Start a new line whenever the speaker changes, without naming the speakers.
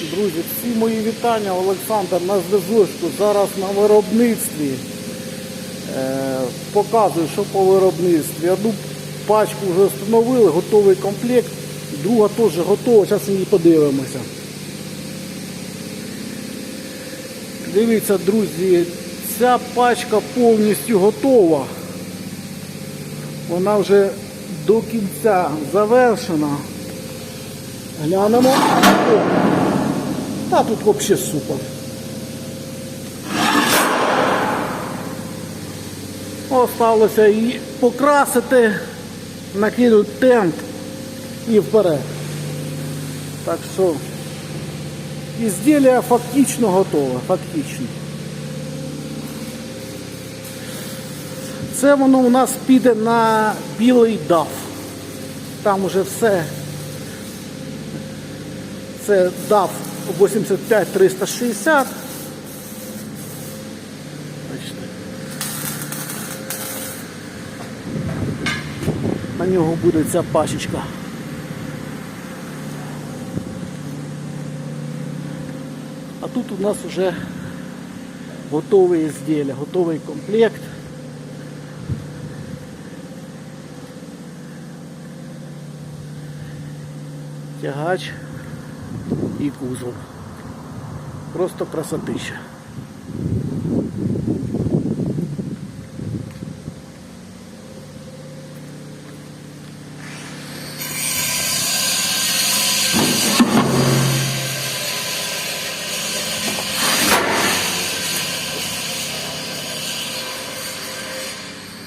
Друзі, всі мої вітання, Олександр на зв'язочку. Зараз на виробництві. Е, показую, що по виробництві. Одну пачку вже встановили, готовий комплект, друга теж готова, зараз її подивимося. Дивіться, друзі, ця пачка повністю готова. Вона вже до кінця завершена. Глянемо. Та тут взагалі супер. Осталося її покрасити, накинути тент і вперед. Так що ізділля фактично готове, фактично. Це воно у нас піде на білий дав. Там уже все. Це дав 85-360. Бачите. На нього буде ця пачечка. А тут у нас вже готові ізділля, готовий комплект. Тягач і кузов. Просто красотища.